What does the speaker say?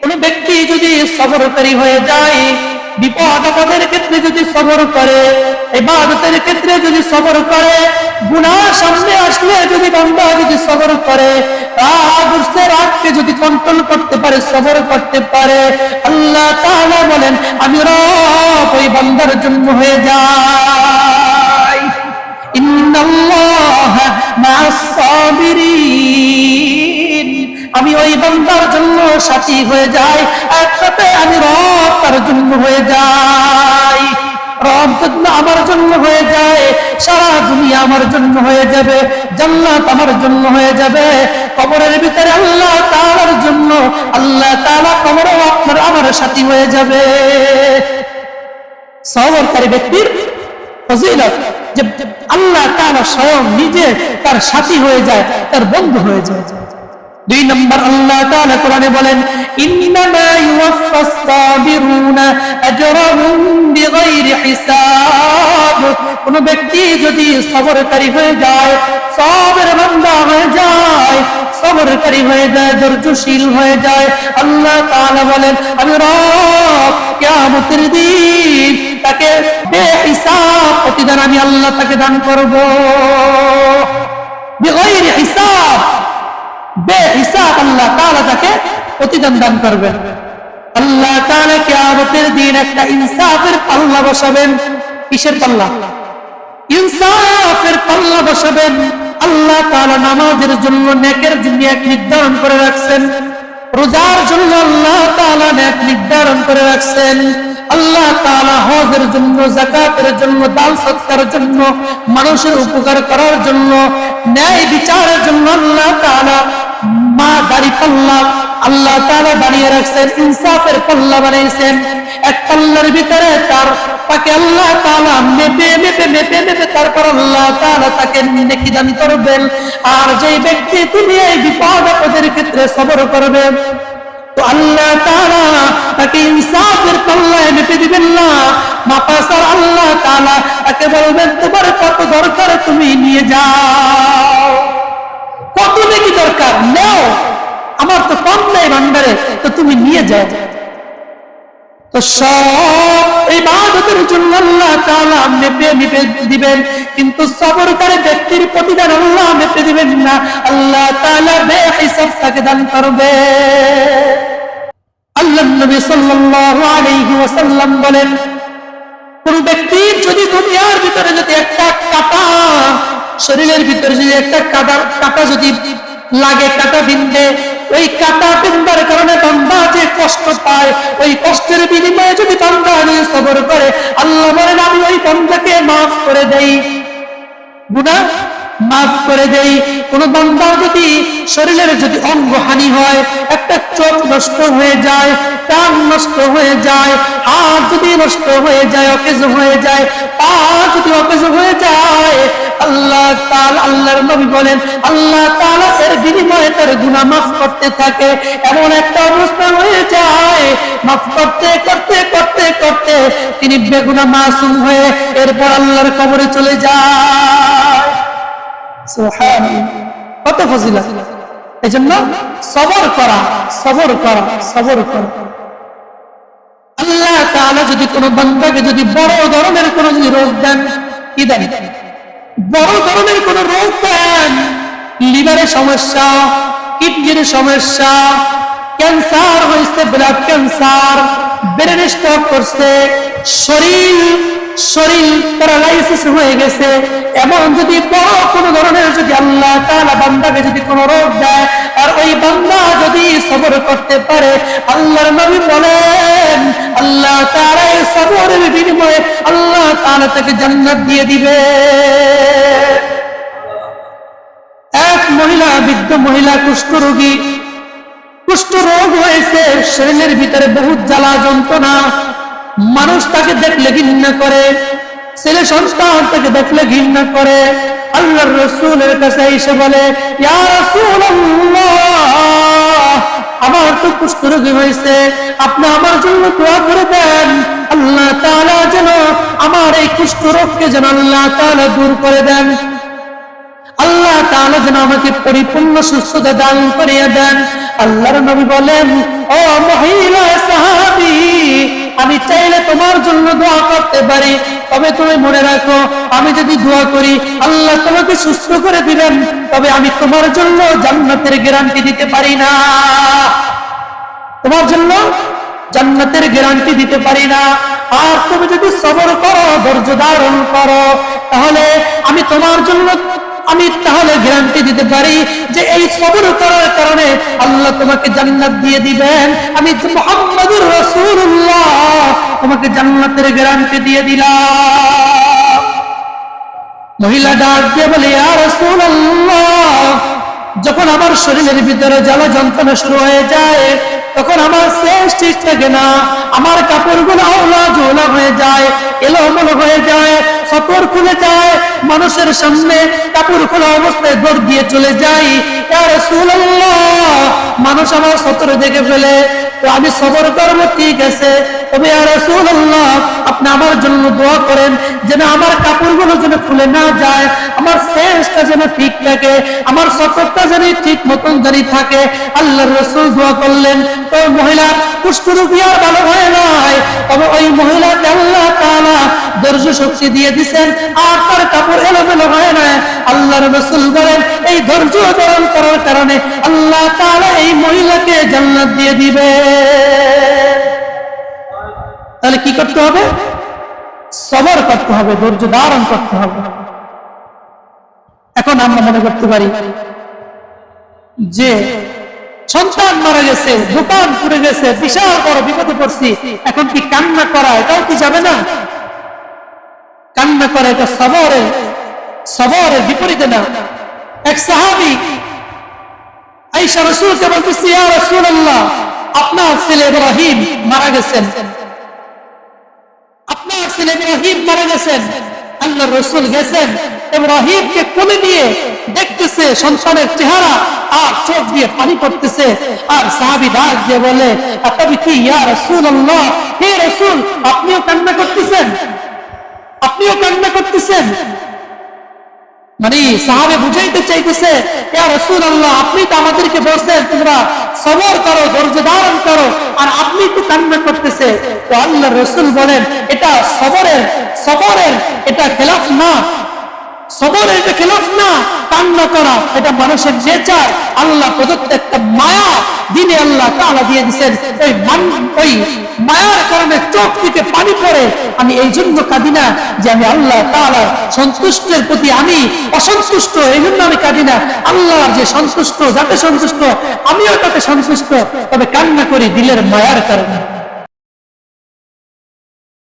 কোন ব্যক্তি যদি সবরকারী হয়ে যায়, বিপদ ক্ষেত্রে যদি সবর করে, ইবাদতের ক্ষেত্রে যদি করে সামনে আসলে যদি বান্দা যদি সবর করে রাগকে যদি কন্ট্রোল করতে পারে সবর করতে পারে, আল্লাহ বলেন, আমি রব, ওই বান্দার জন্য হয়ে যাই। ওই বান্দার জন্য সাথী হয়ে যাই একসাথে আমি রব তার জন্য হয়ে যাই। রব যদি আমার জন্য হয়ে যায়, সারা দুনিয়া আমার জন্য হয়ে যাবে, জান্নাত আমার জন্য হয়ে যাবে। কবরের ভিতরে আল্লাহ তাআলার জন্য, আল্লাহ তাআলা কবরও আপনার, আমার সাথী হয়ে যাবে। সবরকারী ব্যক্তির ফজিলত যে আল্লাহ তাআলা স্বয়ং নিজে তার সাথী হয়ে যায়, তার বন্ধু হয়ে যায়। দুই নম্বর আল্লাহ তাআলা কোরআনে বলেন, ইন্নামা ইউওয়াফাস সাবিরুনা আজরাহুম বিগাইরি হিসাব। কোন ব্যক্তি যদি সবরকারী হয়ে যায়, সবের বান্দা হয়ে যায়, সবরকারী হয়ে যায়, ধৈর্যশীল হয়ে যায়, আল্লাহ তাআলা বলেন, আমি রব কিয়ামতের দিন তাকে বেহিসাব প্রতিদান আমি আল্লাহ তাকে দান করব। বিগাইরি হিসাব। বেহিসাব আল্লাহ তাআলা তাকে প্রতিদান দান করবেন আল্লাহ দিন একটা ইনসাফের পাল্লা বসাবেন। কিসের পাল্লা? ইনসাফের পাল্লা বসাবেন। আল্লাহ নামাজের জন্য নেকের এক নির্ধারণ করে রাখছেন। রোজার জন্য আল্লাহ তাআলা নেক নির্ধারণ করে রাখছেন। আল্লাহ তাআলা হজের জন্য, যাকাতের জন্য, দান সৎকারের জন্য, মানুষের উপকার করার জন্য, ন্যায় বিচারের জন্য আল্লাহ দাড়ি পাল্লা আল্লাহ রাখছেন, ইনসাফের পাল্লা বানাইছেন। এক পাল্লার ভিতরে তার তাকে আল্লাহ তাআলা মেপে মেপে মেপে মেপে তারপর আল্লাহ তাকে নেকি করবেন। আর যে ব্যক্তি তিনি এই বিপদ আপদের ক্ষেত্রে সবর করবেন তো আল্লাহ তাকে ইনসাফের মেপে দিবেন না। আল্লাহ তাকে বলবেন, তোমার কত দরকার তুমি নিয়ে যাও। কত নাকি দরকার? নাও। ভান্ডারে তো তুমি নিয়ে যাও। তো সব জন্য আল্লাহ তাআলা মেপে মেপে দিবেন, কিন্তু সবরকারী ব্যক্তির প্রতিদান আল্লাহ মেপে দিবেন না। আল্লাহ তাআলা তাকে দান করবে। আল্লাহ নবী সাল্লাল্লাহু আলাইহি ওয়াসাল্লাম বলেন, কোন যদি দুনিয়ার ভিতরে যদি একটা কাটা, শরীরের ভিতরে যদি একটা কাটা কাটা যদি লাগে, কাটা বিন্দে ওই কাটা কষ্ট পায়, ওই কষ্টের বিনিময়ে যদি বান্দা সবর করে, আল্লাহ বলেন, আমি ওই বান্দাকে মাফ করে দেই। গুনাহ মাফ করে দেই। কোন বান্দা যদি শরীরের যদি অঙ্গ হানি হয়, একটা চোখ নষ্ট হয়ে যায়, কান নষ্ট হয়ে যায়, হাত যদি নষ্ট হয়ে যায়, অকেজ হয়ে যায় পা যদি অকেজ হয়ে যায়, আল্লাহ তাআলা আল্লাহর নবী বলেন, আল্লাহ তাআলা এর বিনিময়ে তার গুনাহ মাফ করতে থাকে। এমন একটা অবস্থা হয়ে যায় মাফ করতে করতে করতে করতে তিনি বেগুনা মাসুম হয়ে এরপর আল্লাহর কবরে চলে যায়। সুবহানাল্লাহ। কত এই জন্য সবর করা সবর করা সবর করা। আল্লাহ যদি কোনো বান্দাকে যদি বড় ধরনের কোনো যদি রোগ দেন, কি দেন? বড় ধরনের কোন রোগ দেন। লিভারের সমস্যা, কিডনির সমস্যা, ক্যান্সার হয়েছে, ব্লাড ক্যান্সার, ব্রেন স্ট্রোক করছে, শরীর শরীর প্যারালাইসিস হয়ে গেছে, এমন যদি বড় কোনো ধরনের যদি আল্লাহ তাআলা বান্দাকে যদি কোনো রোগ দেয়, আর ওই বান্দা যদি সবর করতে পারে, আল্লাহর নবী বলেন আল্লাহ তাআলা এই সবরের বিনিময়ে আল্লাহ তাআলা তাকে জান্নাত দিয়ে দিবে। এক মহিলা, বৃদ্ধ মহিলা, কুষ্ঠ রোগী। কুষ্ঠ রোগ হয়েছে, শরীরের ভিতরে বহুত জ্বালা, যন্ত্রণা। মানুষ তাকে দেখলে ঘৃণা করে, ছেলে সন্তান তাকে দেখলে ঘৃণা করে। আল্লাহর রসুলের কাছে এসে বলে, ইয়া রাসূলুল্লাহ আমার তো কুষ্ঠ রোগী হয়েছে। আপনি আমার জন্য দোয়া করে দেন। আল্লাহ তাআলা যেন আমার এই কুষ্ঠরোগকে যেন আল্লাহ তাআলা দূর করে দেন। আল্লাহ তাআলা যেন আমাকে পরিপূর্ণ সুস্থতা দান করিয়া দেন। আল্লাহর নবী বলেন, ও মহিলা আমি চাইলে তোমার জন্য দোয়া করতে পারি। তবে তুমি মনে রাখো, আমি যদি দোয়া করি, আল্লাহ তোমাকে সুস্থ করে দিবেন। তবে আমি তোমার জন্য জান্নাতের গ্যারান্টি দিতে পারি না। তোমার জন্য জান্নাতের গ্যারান্টি দিতে পারি না। আর তুমি যদি সবর করো, ধৈর্য ধারণ করো, তাহলে আমি তোমার জন্য, আমি তাহলে গ্যারান্টি দিতে পারি যে এই সবর করার কারণে আল্লাহ তোমাকে জান্নাত দিয়ে দিবেন। আমি মোহাম্মদুর তোমাকে জান্নাতের গ্যারান্টি দিয়ে দিলাম। মহিলা ডাক দিয়ে বলে আর যখন আমার শরীরের ভিতরে জ্বালা যন্ত্রণা শুরু হয়ে যায়, তখন আমার শেষ ঠিক থাকে না। আমার কাপড়গুলো ঝোলা হয়ে যায়, এলোমেলো হয়ে যায়, সতর খুলে যায়, মানুষের সামনে কাপড় খোলা অবস্থায় দৌড় দিয়ে চলে যাই। রাসূলুল্লাহ, মানুষ আমার সতর দেখে ফেলে। তো আমি সবর করব, ঠিক আছে? তবে রাসূলুল্লাহ, আপনি আমার জন্য দোয়া করেন, যেন আমার কাপড়গুলো যেন খুলে না যায়, আমার শেষটা যেন ঠিক থাকে, আমার সফরটা যেন ঠিক মতন জানি থাকে। আল্লাহ রসুল দোয়া করলেন। তো মহিলা, কুষ্ঠরোগী আর ভালো হয় নাই ধৈর্য শক্তি দিয়ে দিছেন, আর তার কাপড় এলোমেলো হয় না। আল্লাহর রসুল বলেন, এই ধৈর্য ধারণ করার কারণে আল্লাহ তাআলা এই মহিলাকে জান্নাত দিয়ে দিবে। তাহলে কি করতে হবে? সবর করতে হবে, ধৈর্য ধারণ করতে হবে। এখন আমরা মনে করতে পারি, যে সন্তান মারা গেছে, দোকান পুড়ে গেছে, বিশাল বড় বিপদে পড়ছি, এখন কি কান্না করা, এটাও কি যাবে না? কান্না করা, এটা সবরে সবরের বিপরীতে না। এক সাহাবি আইসা রসুলকে বলতেছি, ইয়া রাসূলুল্লাহ, আপনার ছেলে ইব্রাহিম মারা গেছেন। আপনার ছেলে ইব্রাহিম মারা গেছেন। আল্লাহ রসুল গেছেন। ইব্রাহিমকে কোলে নিয়ে দেখতেছে সন্তানের চেহারা আর চোখ দিয়ে পানি পড়তেছে। আর সাহাবি ডাক দিয়ে বলে কি ইয়া রাসূলুল্লাহ? হে রাসূল, আপনিও কান্না কান্না করতেছেন? মানে সাহাবে বুঝাইতে চাইতেছে আপনি তো আমাদেরকে বলছেন, তোমরা সবর করো, ধৈর্য ধারণ করো, আর আপনি তো কান্না করতেছে। তো আল্লাহ রসুল বলেন, এটা সবরের সবরের, এটা খেলাফ না। খেলাফ না করা, এটা মানুষের আল্লাহ প্রদত্ত একটা মায়া দিনে আল্লাহ তাআলা দিয়ে দিয়েছেন। ওই ওই মায়ার কারণে চোখ থেকে পানি পড়ে। আমি এই জন্য কাঁদি না যে আমি আল্লাহ তাআলা সন্তুষ্টের প্রতি আমি অসন্তুষ্ট এই জন্য আমি কাঁদি না। আল্লাহর যে সন্তুষ্ট যাতে সন্তুষ্ট, আমিও তাতে সন্তুষ্ট। তবে কান্না করি দিলের মায়ার কারণে।